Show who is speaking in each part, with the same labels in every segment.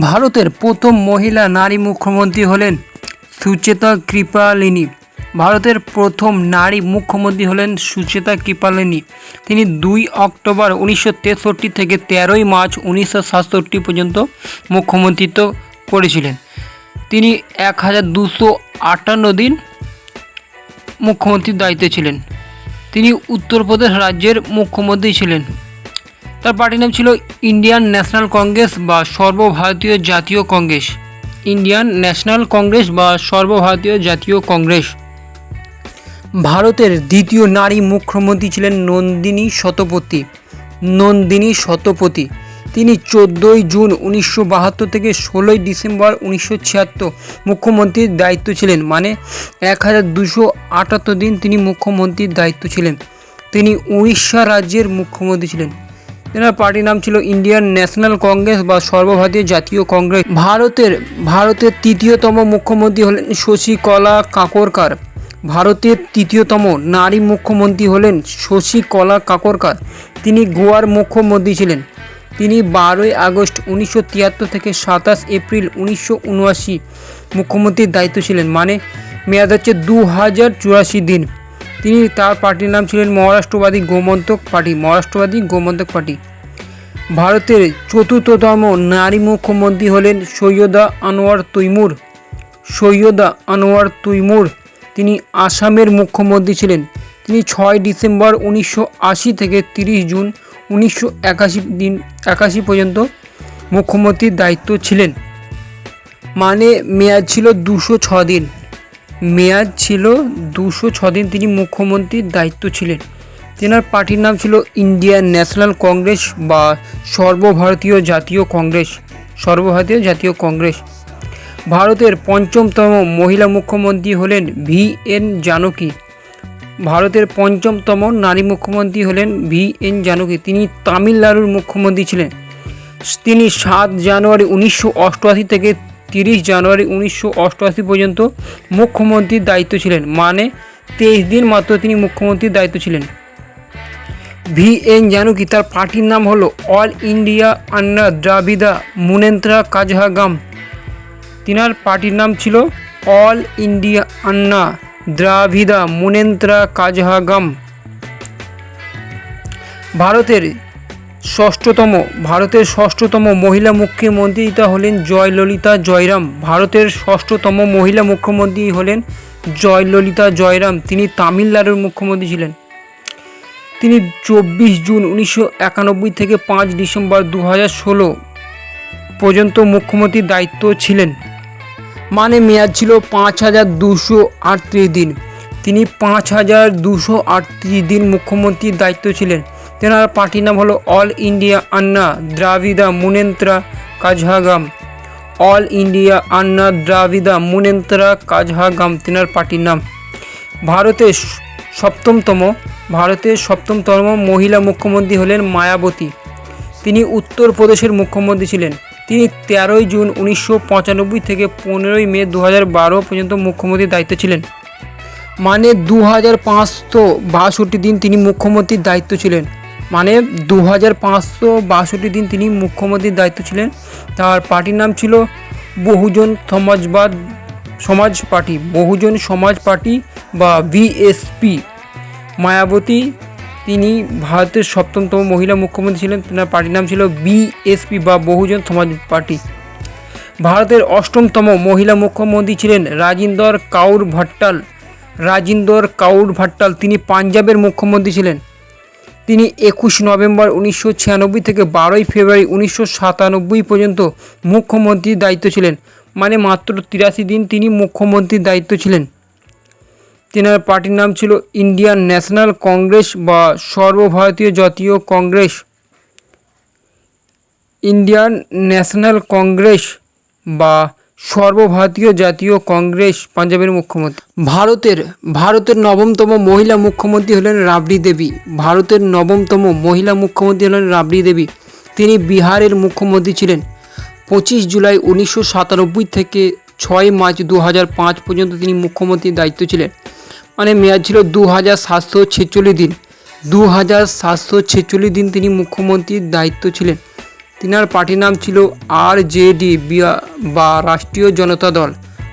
Speaker 1: ভারতের প্রথম মহিলা নারী মুখ্যমন্ত্রী হলেন সুচেতা কৃপালিনী। ভারতের প্রথম নারী মুখ্যমন্ত্রী হলেন সুচেতা কৃপালিনী। তিনি দুই অক্টোবর উনিশশো তেষট্টি থেকে তেরোই মার্চ উনিশশো সাতষট্টি পর্যন্ত মুখ্যমন্ত্রিত্ব করেছিলেন। তিনি এক হাজার দুশো আটান্ন দিন মুখ্যমন্ত্রীর দায়িত্বে ছিলেন। তিনি উত্তরপ্রদেশ রাজ্যের মুখ্যমন্ত্রী ছিলেন। তার পার্টির নাম ছিল ইন্ডিয়ান ন্যাশনাল কংগ্রেস বা সর্বভারতীয় জাতীয় কংগ্রেস। ইন্ডিয়ান ন্যাশনাল কংগ্রেস বা সর্বভারতীয় জাতীয় কংগ্রেস। ভারতের দ্বিতীয় নারী মুখ্যমন্ত্রী ছিলেন নন্দিনী শতপথী। নন্দিনী শতপথী। তিনি চোদ্দোই জুন উনিশশো বাহাত্তর থেকে ষোলোই ডিসেম্বর উনিশশো ছিয়াত্তর মুখ্যমন্ত্রীর দায়িত্ব ছিলেন। মানে এক হাজার দুশো আটাত্তর দিন তিনি মুখ্যমন্ত্রীর দায়িত্ব ছিলেন। তিনি উড়িষ্যা রাজ্যের মুখ্যমন্ত্রী ছিলেন। এনার পার্টির নাম ছিল ইন্ডিয়ান ন্যাশনাল কংগ্রেস বা সর্বভারতীয় জাতীয় কংগ্রেস। ভারতের ভারতের তৃতীয়তম মুখ্যমন্ত্রী হলেন শশীকলা কাকরকার। ভারতের তৃতীয়তম নারী মুখ্যমন্ত্রী হলেন শশীকলা কাকরকার। তিনি গোয়ার মুখ্যমন্ত্রী ছিলেন। তিনি বারোই আগস্ট উনিশশো তিয়াত্তর থেকে সাতাশ এপ্রিল উনিশশো উনআশি মুখ্যমন্ত্রীর দায়িত্ব ছিলেন। মানে মেয়াদ হচ্ছে দু হাজার চুরাশি দিন। তিনি তার পার্টির নাম ছিলেন মহারাষ্ট্রবাদী গোমন্তক পার্টি, মহারাষ্ট্রবাদী গোমন্তক পার্টি। ভারতের চতুর্থতম নারী মুখ্যমন্ত্রী হলেন সৈয়দা আনোয়ার তৈমুর। সৈয়দা আনোয়ার তৈমুর তিনি আসামের মুখ্যমন্ত্রী ছিলেন। তিনি ছয় ডিসেম্বর উনিশশো আশি থেকে তিরিশ জুন উনিশশো একাশি দিন, একাশি পর্যন্ত মুখ্যমন্ত্রীর দায়িত্ব ছিলেন। মানে মেয়াদ ছিল দুশো দিন। মেয়াদ ছিল দুশো ছ দিন। তিনি মুখ্যমন্ত্রীর দায়িত্ব ছিলেন। তেনার পার্টির নাম ছিল ইন্ডিয়ান ন্যাশনাল কংগ্রেস বা সর্বভারতীয় জাতীয় কংগ্রেস, সর্বভারতীয় জাতীয় কংগ্রেস। ভারতের পঞ্চমতম মহিলা মুখ্যমন্ত্রী হলেন ভি এন জানকী। ভারতের পঞ্চমতম নারী মুখ্যমন্ত্রী হলেন ভি এন জানকী। তিনি তামিলনাড়ুর মুখ্যমন্ত্রী ছিলেন। তিনি সাত জানুয়ারি উনিশশো অষ্টআশি থেকে তিরিশ জানুয়ারি উনিশশো অষ্টআশি পর্যন্ত মুখ্যমন্ত্রীর দায়িত্ব ছিলেন। মানে তেইশ দিন মাত্র তিনি মুখ্যমন্ত্রীর দায়িত্ব ছিলেন। ভি এন জানুকি, তার পার্টির নাম হলো অল ইন্ডিয়া আন্না দ্রাবিদা মুনেন্ত্রা কাজহাগাম। তিনার পার্টির নাম ছিল অল ইন্ডিয়া আন্না দ্রাভিদা মুনেন্ত্রা কাজহাগাম। ভারতের ষষ্ঠতম, ভারতের ষষ্ঠতম মহিলা মুখ্যমন্ত্রীটা হলেন জয়ললিতা জয়রাম। ভারতের ষষ্ঠতম মহিলা মুখ্যমন্ত্রী হলেন জয়ললিতা জয়রাম। তিনি তামিলনাড়ুর মুখ্যমন্ত্রী ছিলেন। তিনি চব্বিশ জুন উনিশশো একানব্বই থেকে পাঁচ ডিসেম্বর দু ষোলো পর্যন্ত মুখ্যমন্ত্রীর দায়িত্ব ছিলেন। মানে মেয়াদ ছিল পাঁচ হাজার দুশো আটত্রিশ দিন। তিনি পাঁচ হাজার দুশো আটত্রিশ দিন মুখ্যমন্ত্রীর দায়িত্ব ছিলেন। তেনার পার্টির নাম হলো অল ইন্ডিয়া আন্না দ্রাবিদা মুনেন্ত্রা কাজহাগাম। অল ইন্ডিয়া আন্না দ্রাবিদা মুনেন্ত্রা কাজহাগাম তেনার পার্টির নাম। ভারতের সপ্তমতম ভারতের সপ্তমতম মহিলা মুখ্যমন্ত্রী হলেন মায়াবতী। তিনি উত্তরপ্রদেশের মুখ্যমন্ত্রী ছিলেন। তিনি তেরোই জুন উনিশশো পঁচানব্বই থেকে পনেরোই মে দু হাজার বারো পর্যন্ত মুখ্যমন্ত্রীর দায়িত্ব ছিলেন। মানে দু হাজার পাঁচশো বাষট্টি দিন তিনি মুখ্যমন্ত্রীর দায়িত্ব ছিলেন। মানে দু হাজার পাঁচশো বাষট্টি দিন তিনি মুখ্যমন্ত্রীর দায়িত্ব ছিলেন। তার পার্টির নাম ছিল বহুজন সমাজবাদ, সমাজ পার্টি, বহুজন সমাজ পার্টি বা বিএসপি মায়াবতী, তিনি ভারতের সপ্তমতম মহিলা মুখ্যমন্ত্রী ছিলেন। তার পার্টির নাম ছিল বিএসপি বা বহুজন সমাজ পার্টি। ভারতের অষ্টমতম মহিলা মুখ্যমন্ত্রী ছিলেন রাজিন্দর কাউর ভাট্টাল। রাজিন্দর কাউর ভাট্টাল, তিনি পাঞ্জাবের মুখ্যমন্ত্রী ছিলেন। তিনি একুশ নভেম্বর উনিশশো ছিয়ানব্বই থেকে বারোই ফেব্রুয়ারি উনিশশো সাতানব্বই পর্যন্ত মুখ্যমন্ত্রীর দায়িত্ব ছিলেন। মানে মাত্র তিরাশি দিন তিনি মুখ্যমন্ত্রীর দায়িত্ব ছিলেন। তেনার পার্টির নাম ছিল ইন্ডিয়ান ন্যাশনাল কংগ্রেস বা সর্বভারতীয় জাতীয় কংগ্রেস। ইন্ডিয়ান ন্যাশনাল কংগ্রেস বা সর্বভারতীয় জাতীয় কংগ্রেস পাঞ্জাবের মুখ্যমন্ত্রী। ভারতের ভারতের নবমতম মহিলা মুখ্যমন্ত্রী হলেন রাবড়ি দেবী। ভারতের নবমতম মহিলা মুখ্যমন্ত্রী হলেন রাবড়ি দেবী। তিনি বিহারের মুখ্যমন্ত্রী ছিলেন। পঁচিশ জুলাই উনিশশো সাতানব্বই থেকে ছয় মার্চ দু পাঁচ পর্যন্ত তিনি মুখ্যমন্ত্রীর দায়িত্ব ছিলেন। মানে মেয়াদ ছিল দু হাজার সাতশো ছেচল্লিশ দিন। দু হাজার সাতশো ছেচল্লিশ দিন তিনি মুখ্যমন্ত্রীর দায়িত্ব ছিলেন। তিনার পার্টির নাম ছিল আর জেডি বা রাষ্ট্রীয় জনতা দল,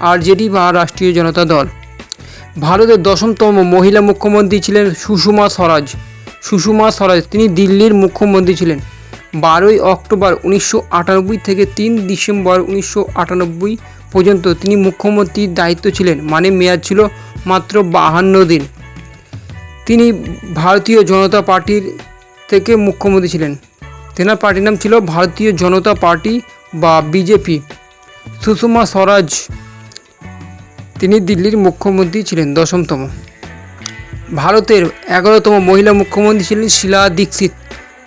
Speaker 1: আর জেডি বা রাষ্ট্রীয় জনতা দল। ভারতের দশমতম মহিলা মুখ্যমন্ত্রী ছিলেন সুষমা স্বরাজ। সুষমা স্বরাজ তিনি দিল্লির মুখ্যমন্ত্রী ছিলেন। বারোই অক্টোবর উনিশশো আটানব্বই থেকে তিন ডিসেম্বর উনিশশো আটানব্বই পর্যন্ত তিনি মুখ্যমন্ত্রীর দায়িত্ব ছিলেন মানে মেয়াদ ছিল মাত্র বাহান্ন দিন। তিনি ভারতীয় জনতা পার্টির থেকে মুখ্যমন্ত্রী ছিলেন। তেনার পার্টির নাম ছিল ভারতীয় জনতা পার্টি বা বিজেপি। সুষমা স্বরাজ, তিনি দিল্লির মুখ্যমন্ত্রী ছিলেন, দশমতম। ভারতের এগারোতম মহিলা মুখ্যমন্ত্রী ছিলেন শিলা দীক্ষিত।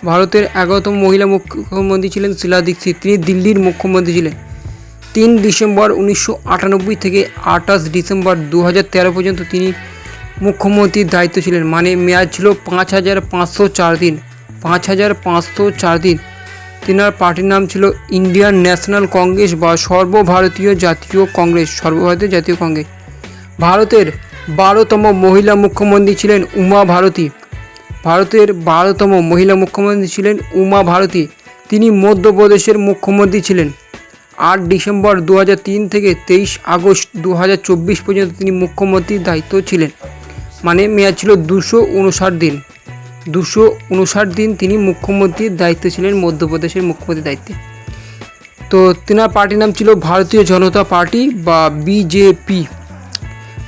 Speaker 1: ভারতের এগারোতম মহিলা মুখ্যমন্ত্রী ছিলেন শিলা দীক্ষিত। তিনি দিল্লির মুখ্যমন্ত্রী ছিলেন। তিন ডিসেম্বর উনিশশো আটানব্বই থেকে আঠাশ ডিসেম্বর দু তেরো পর্যন্ত তিনি মুখ্যমন্ত্রীর দায়িত্ব ছিলেন। মানে মেয়াদ ছিল পাঁচ হাজার পাঁচশো চার দিন। পাঁচ হাজার পাঁচশো চার দিন। তেনার পার্টির নাম ছিল ইন্ডিয়ান ন্যাশনাল কংগ্রেস বা সর্বভারতীয় জাতীয় কংগ্রেস, সর্বভারতীয় জাতীয় কংগ্রেস। ভারতের বারোতম মহিলা মুখ্যমন্ত্রী ছিলেন উমা ভারতী। ভারতের বারোতম মহিলা মুখ্যমন্ত্রী ছিলেন উমা ভারতী। তিনি মধ্যপ্রদেশের মুখ্যমন্ত্রী ছিলেন। আট ডিসেম্বর দু হাজার তিন থেকে তেইশ আগস্ট দু হাজার চব্বিশ পর্যন্ত তিনি মুখ্যমন্ত্রীর দায়িত্ব ছিলেন। মানে মেয়াদ ছিল দুশো উনষাট দিন। দুশো উনষাট দিন তিনি মুখ্যমন্ত্রীর দায়িত্বে ছিলেন, মধ্যপ্রদেশের মুখ্যমন্ত্রীর দায়িত্বে। তো তেনার পার্টির নাম ছিল ভারতীয় জনতা পার্টি বা বিজেপি।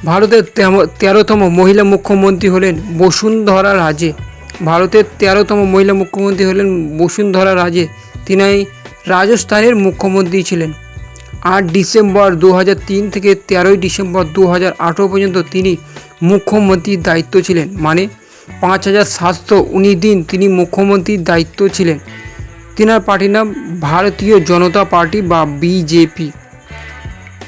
Speaker 1: ভারতের তেরোতম মহিলা মুখ্যমন্ত্রী হলেন বসুন্ধরা রাজে। ভারতের তেরোতম মহিলা মুখ্যমন্ত্রী হলেন বসুন্ধরা রাজে। তিনি রাজস্থানের মুখ্যমন্ত্রী ছিলেন। আট ডিসেম্বর দু থেকে তেরোই ডিসেম্বর দু হাজার আঠেরো পর্যন্ত তিনি মুখ্যমন্ত্রীর দায়িত্ব ছিলেন। মানে পাঁচ হাজার সাতশো উনিশ দিন তিনি মুখ্যমন্ত্রীর দায়িত্ব ছিলেন। তিনার পার্টির নাম ভারতীয় জনতা পার্টি বা বিজেপি।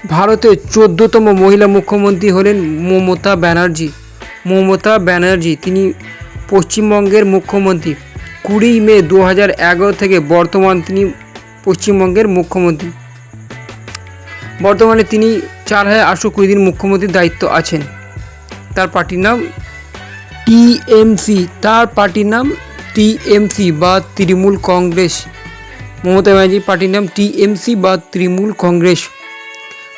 Speaker 1: ভারতের চোদ্দতম মহিলা মুখ্যমন্ত্রী হলেন মমতা ব্যানার্জি। মমতা ব্যানার্জি তিনি পশ্চিমবঙ্গের মুখ্যমন্ত্রী। কুড়ি মে দু থেকে বর্তমান তিনি পশ্চিমবঙ্গের মুখ্যমন্ত্রী। বর্তমানে তিনি চার হাজার আটশো কুড়ি দিন মুখ্যমন্ত্রীর দায়িত্ব আছেন। তার পার্টির নাম টিএমসি, তার পার্টির নাম টিএমসি বা তৃণমূল কংগ্রেস। মমতা ব্যানার্জির পার্টির নাম টিএমসি বা তৃণমূল কংগ্রেস।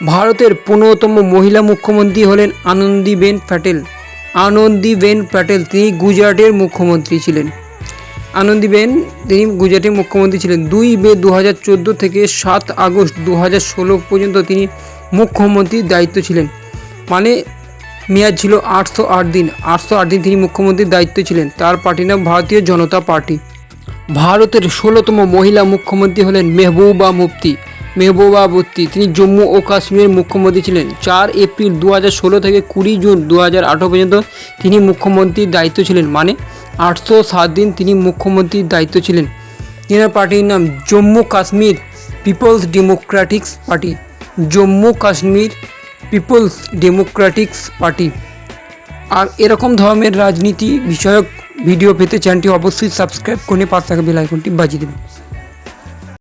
Speaker 1: ভারতের পনেরোতম মহিলা মুখ্যমন্ত্রী হলেন আনন্দীবেন প্যাটেল। আনন্দীবেন প্যাটেল, তিনি গুজরাটের মুখ্যমন্ত্রী ছিলেন। আনন্দীবেন, তিনি গুজরাটের মুখ্যমন্ত্রী ছিলেন। দুই মে দু হাজার চোদ্দ থেকে সাত আগস্ট দু হাজার ষোলো পর্যন্ত তিনি মুখ্যমন্ত্রীর দায়িত্ব ছিলেন। মানে মেয়াদ ছিল আটশো আট দিন। আটশো আট দিন তিনি মুখ্যমন্ত্রীর দায়িত্ব ছিলেন। তার পার্টির নাম ভারতীয় জনতা পার্টি। ভারতের ষোলোতম মহিলা মুখ্যমন্ত্রী হলেন মেহবুবা মুফতি। মেহবুবা মুফতি, তিনি জম্মু ও কাশ্মীরের মুখ্যমন্ত্রী ছিলেন। চার এপ্রিল দু ষোলো থেকে কুড়ি জুন দু হাজার আঠারো পর্যন্ত তিনি মুখ্যমন্ত্রীর দায়িত্ব ছিলেন। মানে আটশো সাত দিন তিনি মুখ্যমন্ত্রীর দায়িত্ব ছিলেন। তিনার পার্টির নাম Jammu Kashmir people's democratics party. Jammu Kashmir people's democratic party. আর এরকম ধরনের রাজনীতি বিষয়ক ভিডিও পেতে চ্যানেলটি অবশ্যই সাবস্ক্রাইব করে পাশে থাকা বেল আইকনটি বাজিয়ে দেবেন।